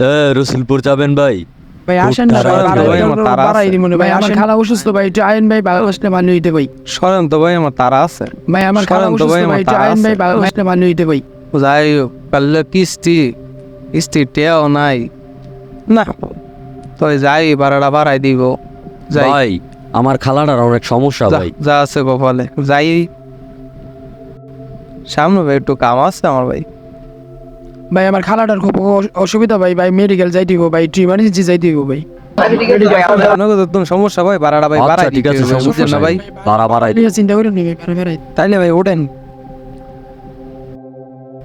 এ রসুলপুর যাবেন ভাই। ভাই আসেন না ভাই, আমার বাড়াই আছে। ভাই আমার খালা অসুস্থ ভাই একটু আইন ভাই ভালো আসলে মানিয়ে দিতে ভাই সরেন তো ভাই আমার তারা আছে। ভাই আমার খালা অসুস্থ ভাই, ভাই একটু আইন ভাই ভালো আসলে মানিয়ে দিতে ভাই যাই পারলে কিস্তি কিস্তি টেও নাই। না তো যাই ভাড়াটা বাড়াই দিব। যাই। ভাই আমার খালাটার অনেক সমস্যা যা- ভাই। যা আছে কপালে যাই। সামনে ভাই একটু কাম আছে আমার ভাই। ভাই আমার খালাটার খুব অসুবিধা ভাই ভাই মেডিকেল যাইতে হইব ভাই ইমার্জেন্সি যাইতে হইব ভাই। সমস্যা ভাই ভাড়াটা ভাই আচ্ছা বাড়াই ঠিক আছে হবে, সমস্যা না ভাই? নাই বাড়াই চিন্তা করেন তাইলে ভাই ওঠেন।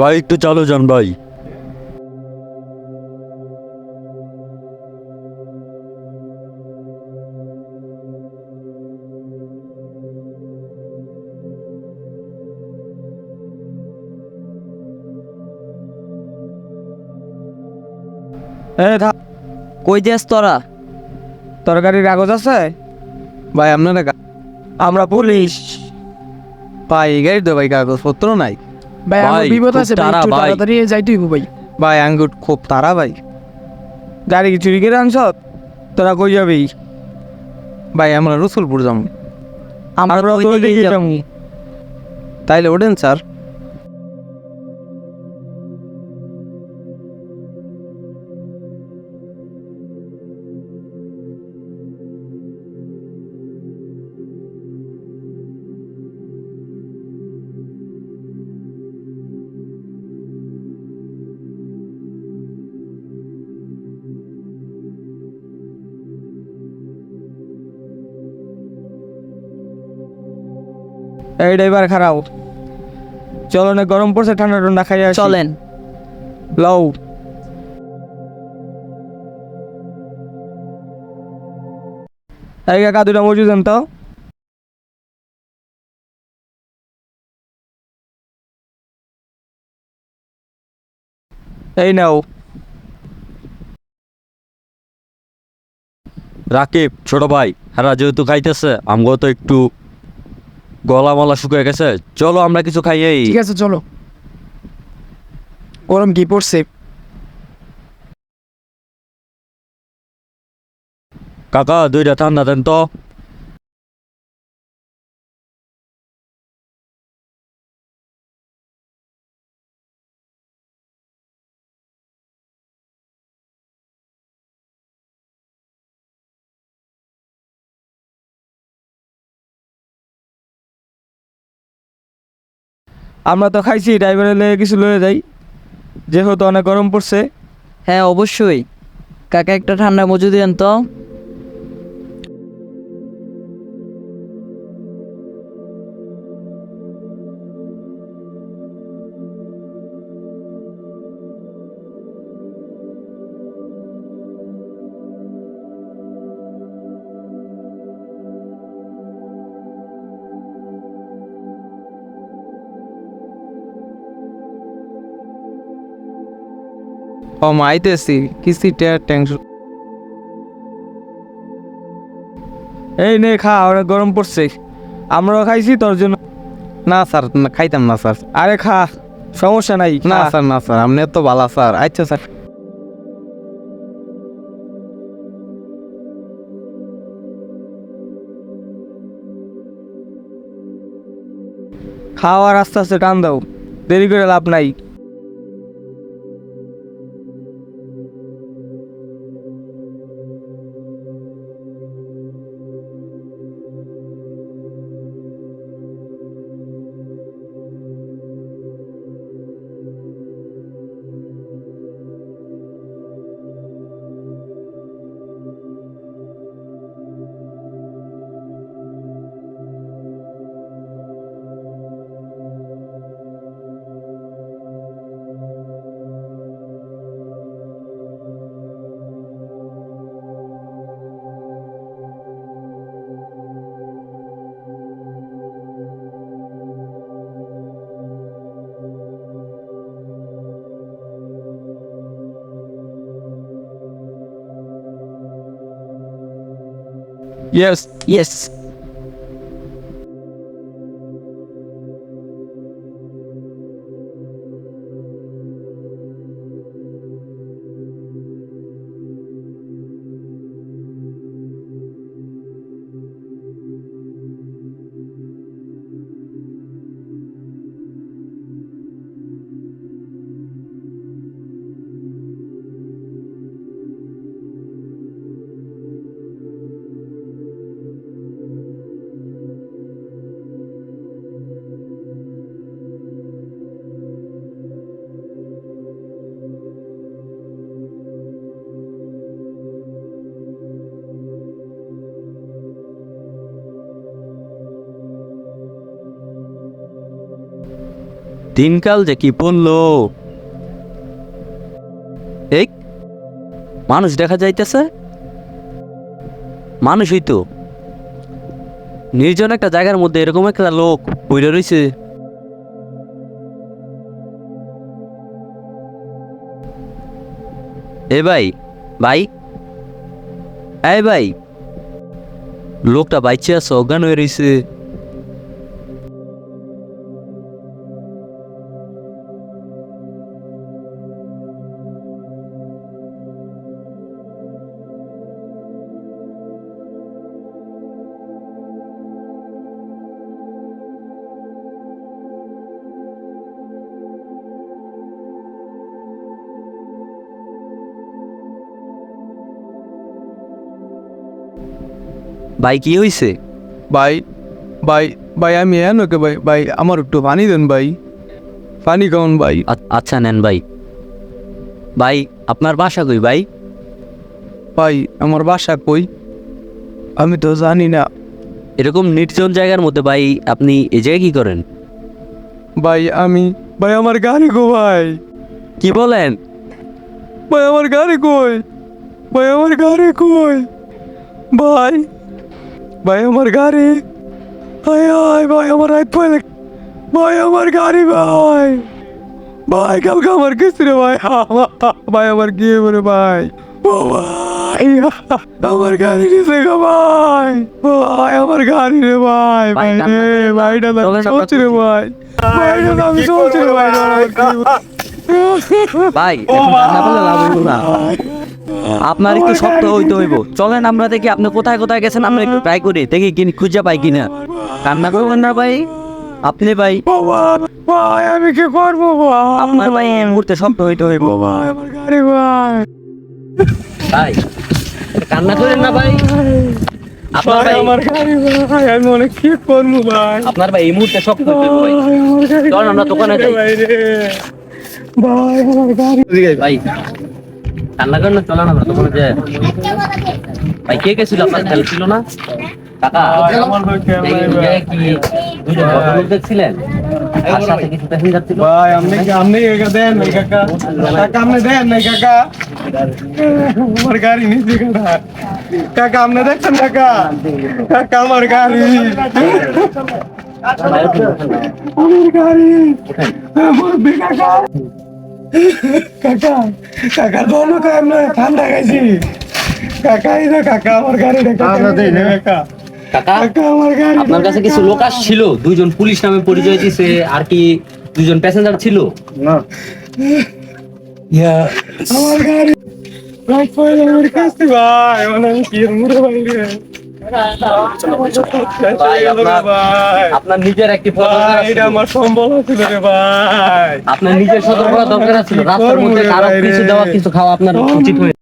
ভাই একটু চালু যান ভাই। এ থা কই যাস তোরা? তরকারির কাগজ আছে? ভাই আপনারা গা- আমরা পুলিশ। ভাই এই গাড়ি তো ভাই কাগজপত্র নাই। ভাই আমার ভাই, বিপদ খুব আছে ভাই তাড়া, একটু ভাই। তাড়াতাড়ি যাইতে হইব ভাই ভাই আঙ্গুর খুব তারা ভাই। গাড়ি কি চুরি করে আনছ? তোরা কই যাবি? ভাই আমরা রসুলপুর যাব। আমরা ওই দিকে যাব। তাইলে ওঠেন স্যার। এই ড্রাইভার খারাপ। চলো না গরম পড়ছে ঠান্ডা ঠান্ডা খাই চলেন। লও। এই কাকা দুটা মজুদ তো। এই নাও। রাকিব ছোট ভাই হ্যাঁ যেহেতু খাইতেছে আমগো তো একটু গলা মলা শুকিয়ে গেছে। চলো আমরা কিছু খাই এই। ঠিক আছে চলো। গরম কি পড়ছে? কাকা দুইটা ঠান্ডা দেন তো। আমরা তো খাইছি, ড্রাইভারের লেগে কিছু লয়ে যাই। যেহেতু অনেক গরম পড়ছে। হ্যাঁ অবশ্যই। কাকা, একটা ঠান্ডা মজুদ দেন তো। ও মাইতেছি কিস্তিটা টেনশন এই নে খা অনেক গরম পড়ছে। আমরাও খাইছি তোর জন্য না স্যার খাইতাম না স্যার। আরে খা সমস্যা নাই না স্যার না স্যার আপনি তো ভালো স্যার। আচ্ছা স্যার। খাওয়ার আস্তে আস্তে টান দাও। দেরি করে লাভ নাই। Yes. Yes. দিনকাল যে কি পড়ল এই, মানুষ দেখা যাইতেছে? মানুষই তো। নির্জন একটা জায়গার মধ্যে এরকম একটা লোক বইরে রয়েছে এ ভাই ভাই। এই ভাই। লোকটা বাইচে আছে, অজ্ঞান হয়ে রয়েছে ভাই কি হয়েছে ভাই ভাই ভাই আমি এন ওকে ভাই ভাই আমার একটু পানি দেন ভাই। পানি কেমন ভাই। আচ্ছা নেন ভাই। ভাই আপনার বাসা কই ভাই? ভাই আমার বাসা কই? আমি তো জানি না। এরকম নির্জন জায়গার মধ্যে ভাই আপনি এই জায়গায় কি করেন? ভাই আমি ভাই আমার গাড়ি গো ভাই? কি বলেন? ভাই আমার গাড়ি কই? ভাই আমার গাড়ি কই? ভাই ভাই আমার গাড়ি। ভাই আয় ভাই আমার এক পায়ে লাগ- ভাই আমার গাড়ি ভাই। ভাই কালকে আমার কিছু রে ভাই। ভাই আমার কি বলে ভাই? ও ভাই আমার গাড়ি নিচে গো ভাই। ভাই আমার গাড়ি রে ভাই। ভাই ভাই, রে চলছি ভাই আমি চলছি রে ভাই। ভাই লাভ হইব না। আপনার একটু শক্ত হইতে হইব। চলেন আমরা দেখি আপনি কোথায় কোথায় গেছেন আমরা একটু ট্রাই করি দেখি কি খুঁজে পাই কিনা। রান্না করবেন না ভাই। আপনি ভাই ভাই আমি কি করব আপনার ভাই এই মুহূর্তে শক্ত হইতে হইব। ভাই কান্না করেন না ভাই। আপনার ভাই আমার গাড়ি ভাই আমি অনেক কি করব ভাই আপনার ভাই এই মুহূর্তে শক্ত হইতে হইব ভাই। ভাই আমার গাড়ি আমরা দোকানে যাই। ভাই রে ভাই আমার গাড়ি। ভাই। কান্না করেন না চলেন আমরা দোকানে যাই ভাই কে কে ছিল? আপনার খেয়াল ছিল না? কাকা? কে দেখছিলেন ভাই। আপনি আপনি একা দেন নাই কাকা। কাকা আপনি দেন নাই কাকা। আমার গাড়ি নিচে কাকা কাকা আপনি দেখছেন কাকা? কাকা আমার গাড়ি। আমার গাড়ি। আমার বে কাকা কাকা কাকা দোনো কাম না ঠান্ডা খাইছি। কাকা এই কাকা আমার গাড়ি কাকা আমার গাড়ি আপনার কাছে কিছু লোক আসছিল দুইজন পুলিশ নামে পরিচয় দিছে আর কি দুইজন প্যাসেঞ্জার ছিল? না। আমার গাড়ি আমার কাছে ভাই মানে কি মুড়ে ভাই, আপনার- নিজের একটি এটা আমার সম্বল ছিল রে ভাই। আপনার নিজের সতর্কতা দরকার ছিল। রাস্তার মধ্যে কারও কিছু দেওয়া কিছু খাওয়া আপনার উচিত হয়ে